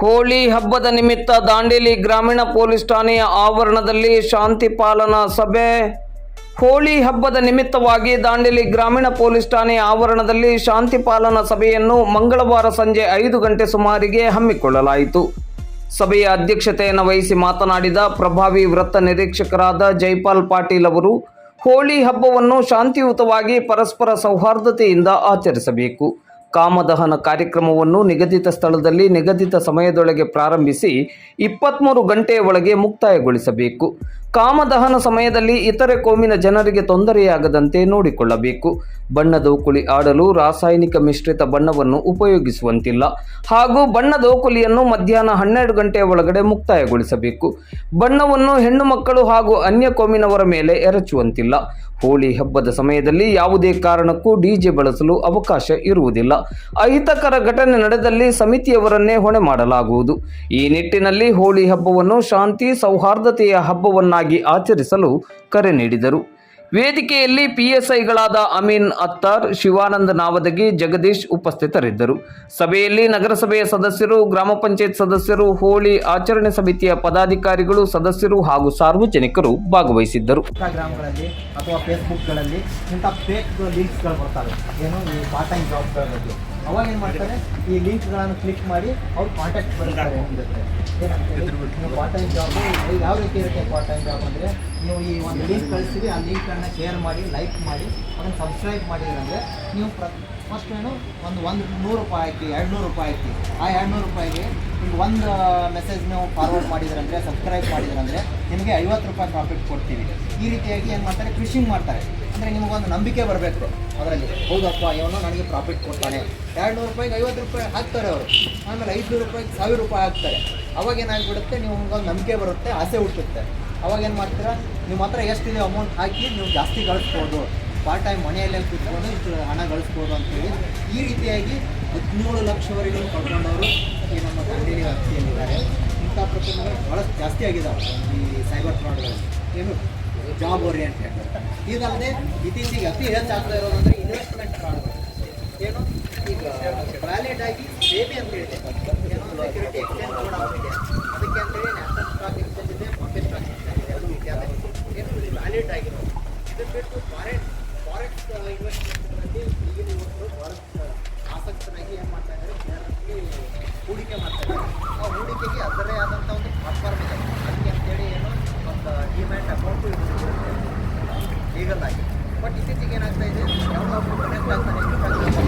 ಹೋಳಿ ಹಬ್ಬದ ನಿಮಿತ್ತ ದಾಂಡೇಲಿ ಗ್ರಾಮೀಣ ಪೊಲೀಸ್ ಠಾಣೆಯ ಆವರಣದಲ್ಲಿ ಶಾಂತಿ ಪಾಲನಾ ಸಭೆ. ಹೋಳಿ ಹಬ್ಬದ ನಿಮಿತ್ತವಾಗಿ ದಾಂಡೇಲಿ ಗ್ರಾಮೀಣ ಪೊಲೀಸ್ ಠಾಣೆಯ ಆವರಣದಲ್ಲಿ ಶಾಂತಿ ಪಾಲನಾ ಸಭೆಯನ್ನು ಮಂಗಳವಾರ ಸಂಜೆ ಐದು ಗಂಟೆ ಸುಮಾರಿಗೆ ಹಮ್ಮಿಕೊಳ್ಳಲಾಯಿತು. ಸಭೆಯ ಅಧ್ಯಕ್ಷತೆಯನ್ನು ವಹಿಸಿ ಮಾತನಾಡಿದ ಪ್ರಭಾವಿ ವೃತ್ತ ನಿರೀಕ್ಷಕರಾದ ಜೈಪಾಲ್ ಪಾಟೀಲ್ ಅವರು, ಹೋಳಿ ಹಬ್ಬವನ್ನು ಶಾಂತಿಯುತವಾಗಿ ಪರಸ್ಪರ ಸೌಹಾರ್ದತೆಯಿಂದ ಆಚರಿಸಬೇಕು. ಕಾಮದಹನ ಕಾರ್ಯಕ್ರಮವನ್ನು ನಿಗದಿತ ಸ್ಥಳದಲ್ಲಿ ನಿಗದಿತ ಸಮಯದೊಳಗೆ ಪ್ರಾರಂಭಿಸಿ ಇಪ್ಪತ್ತ್ಮೂರು ಗಂಟೆಯ ಒಳಗೆ ಮುಕ್ತಾಯಗೊಳಿಸಬೇಕು. ಕಾಮದಹನ ಸಮಯದಲ್ಲಿ ಇತರೆ ಕೋಮಿನ ಜನರಿಗೆ ತೊಂದರೆಯಾಗದಂತೆ ನೋಡಿಕೊಳ್ಳಬೇಕು. ಬಣ್ಣದೋಕುಳಿ ಆಡಲು ರಾಸಾಯನಿಕ ಮಿಶ್ರಿತ ಬಣ್ಣವನ್ನು ಉಪಯೋಗಿಸುವಂತಿಲ್ಲ. ಹಾಗೂ ಬಣ್ಣ ಕುಲಿಯನ್ನು ಮಧ್ಯಾಹ್ನ ಹನ್ನೆರಡು ಗಂಟೆಯ ಒಳಗಡೆ ಮುಕ್ತಾಯಗೊಳಿಸಬೇಕು. ಬಣ್ಣವನ್ನು ಹೆಣ್ಣು ಮಕ್ಕಳು ಹಾಗೂ ಅನ್ಯ ಕೋಮಿನವರ ಮೇಲೆ ಎರಚುವಂತಿಲ್ಲ. ಹೋಳಿ ಹಬ್ಬದ ಸಮಯದಲ್ಲಿ ಯಾವುದೇ ಕಾರಣಕ್ಕೂ ಡಿಜೆ ಬಳಸಲು ಅವಕಾಶ ಇರುವುದಿಲ್ಲ. ಅಹಿತಕರ ಘಟನೆ ನಡೆದಲ್ಲಿ ಸಮಿತಿಯವರನ್ನೇ ಹೊಣೆ ಮಾಡಲಾಗುವುದು. ಈ ನಿಟ್ಟಿನಲ್ಲಿ ಹೋಳಿ ಹಬ್ಬವನ್ನು ಶಾಂತಿ ಸೌಹಾರ್ದತೆಯ ಹಬ್ಬವನ್ನಾಗಿ ಆಚರಿಸಲು ಕರೆ ನೀಡಿದರು. ವೇದಿಕೆಯಲ್ಲಿ ಪಿಎಸ್ಐಗಳಾದ ಅಮೀನ್ ಅತ್ತಾರ್, ಶಿವಾನಂದ ನಾವದಗಿ, ಜಗದೀಶ್ ಉಪಸ್ಥಿತರಿದ್ದರು. ಸಭೆಯಲ್ಲಿ ನಗರಸಭೆಯ ಸದಸ್ಯರು, ಗ್ರಾಮ ಪಂಚಾಯತ್ ಸದಸ್ಯರು, ಹೋಳಿ ಆಚರಣೆ ಸಮಿತಿಯ ಪದಾಧಿಕಾರಿಗಳು, ಸದಸ್ಯರು ಹಾಗೂ ಸಾರ್ವಜನಿಕರು ಭಾಗವಹಿಸಿದ್ದರು. ಇನ್ಸ್ಟಾಗ್ರಾಮ್ಗಳಲ್ಲಿ ಅಥವಾ ಫೇಸ್ಬುಕ್ಗಳಲ್ಲಿ ಇಂಥ ಫೇಕ್ ಲಿಂಕ್ಸ್ಗಳು ಬರ್ತವೆ. ಏನು? ಈ ಪಾರ್ಟ್ ಟೈಮ್ ಜಾಬ್ಗಳ ಬಗ್ಗೆ. ಅವಾಗ ಏನು ಮಾಡ್ತಾರೆ? ಈ ಲಿಂಕ್ಗಳನ್ನು ಕ್ಲಿಕ್ ಮಾಡಿ ಅವ್ರು ಕಾಂಟ್ಯಾಕ್ಟ್ ಬರ್ತಾರೆ. ಪಾರ್ಟ್ ಟೈಮ್ ಜಾಬ್ ಯಾವ ರೀತಿ ಇರುತ್ತೆ ಪಾರ್ಟ್ ಟೈಮ್ ಜಾಬ್ ಅಂದರೆ ನೀವು ಈ ಒಂದು ಲಿಂಕ್ ಕಳಿಸ್ತೀವಿ ಆ ಲಿಂಕನ್ನು ಶೇರ್ ಮಾಡಿ ಲೈಕ್ ಮಾಡಿ ಅದನ್ನು ಸಬ್ಸ್ಕ್ರೈಬ್ ಮಾಡಿದ್ರಂದರೆ ನೀವು ಪ್ರ ಫಸ್ಟ್ ಏನು ಒಂದು ಒಂದು ನೂರು ರೂಪಾಯಿ ಹಾಕಿ ಎರಡು ನೂರು ರೂಪಾಯಿ ಹಾಕಿ ಆ ಎರಡು ನೂರು ರೂಪಾಯಿಗೆ ಈಗ ಒಂದು ಮೆಸೇಜ್ ನೀವು ಫಾರ್ವರ್ಡ್ ಮಾಡಿದ್ರಂದರೆ ಸಬ್ಸ್ಕ್ರೈಬ್ ಮಾಡಿದ್ರಂದರೆ ನಿಮಗೆ ಐವತ್ತು ರೂಪಾಯಿ ಪ್ರಾಫಿಟ್ ಕೊಡ್ತೀವಿ. ಈ ರೀತಿಯಾಗಿ ಏನು ಮಾಡ್ತಾರೆ? ಫಿಶಿಂಗ್ ಮಾಡ್ತಾರೆ. ಅಂದರೆ ನಿಮಗೊಂದು ನಂಬಿಕೆ ಬರಬೇಕು. ಅದರಲ್ಲಿ, ಹೌದಪ್ಪ, ಇವನು ನನಗೆ ಪ್ರಾಫಿಟ್ ಕೊಡ್ತಾನೆ. ಎರಡು ನೂರು ರೂಪಾಯಿಗೆ ಐವತ್ತು ರೂಪಾಯಿ ಹಾಕ್ತಾರೆ ಅವರು. ಆಮೇಲೆ ಐದುನೂರು ರೂಪಾಯಿಗೆ ಸಾವಿರ ರೂಪಾಯಿ ಹಾಕ್ತಾರೆ. ಅವಾಗ ಏನಾಗ್ಬಿಡುತ್ತೆ? ನಿಮ್ಗೊಂದು ನಂಬಿಕೆ ಬರುತ್ತೆ, ಆಸೆ ಹುಟ್ಟುತ್ತೆ. ಅವಾಗ ಏನು ಮಾಡ್ತೀರಾ? ನಿಮ್ಮ ಹತ್ರ ಎಷ್ಟಿದೆ ಅಮೌಂಟ್ ಹಾಕಿ ನೀವು ಜಾಸ್ತಿ ಗಳಿಸ್ಬೋದು ಪಾರ್ಟ್ ಟೈಮ್ ಮನೆಯಲ್ಲೇ ಕೂತ್ಕೊಂಡು ಇಷ್ಟು ಹಣ ಗಳಿಸ್ಬೋದು ಅಂತೇಳಿ ಈ ರೀತಿಯಾಗಿ ಹದಿನೇಳು ಲಕ್ಷವರೆಗೂ ಪಡ್ಕೊಂಡವರು ಈ ನಮ್ಮ ದಾಂಡೇಲಿ ವ್ಯಾಪ್ತಿಯಲ್ಲಿದ್ದಾರೆ. ಇಂಥ ಪ್ರಕರಣಗಳು ಭಾಳಷ್ಟು ಜಾಸ್ತಿ ಆಗಿದ್ದಾವೆ ಈ ಸೈಬರ್ ಫ್ರಾಡ್ಗಳು ಏನು? ಜಾಬ್ ಓರಿಯೆಂಟೆಡ್ ಇದಲ್ಲದೆ ಇತ್ತೀಚೆಗೆ ಅತಿ ಹೆಚ್ಚಾಗ್ತಾ ಇರೋದಂದ್ರೆ ಇನ್ವೆಸ್ಟ್ಮೆಂಟ್ ಫ್ರಾಡ್ಗಳು ಏನು? ಈಗ ವ್ಯಾಲಿಡ್ ಆಗಿ ಸೇವೆ ಅಂತ ಹೇಳಿದೆ. ಏನೋ? ಸೆಕ್ಯೂರಿಟಿ ಎಕ್ಸ್ಚೇಂಜ್ ಕೂಡ ಅದಕ್ಕೆ ಅಂತೇಳಿ ಲೀಗಲ್ ಆಗಿದೆ ಬಟ್ ಇತ್ತೀಚೆಗೆ ಏನಾಗ್ತಾ ಇದೆ ಯಾವ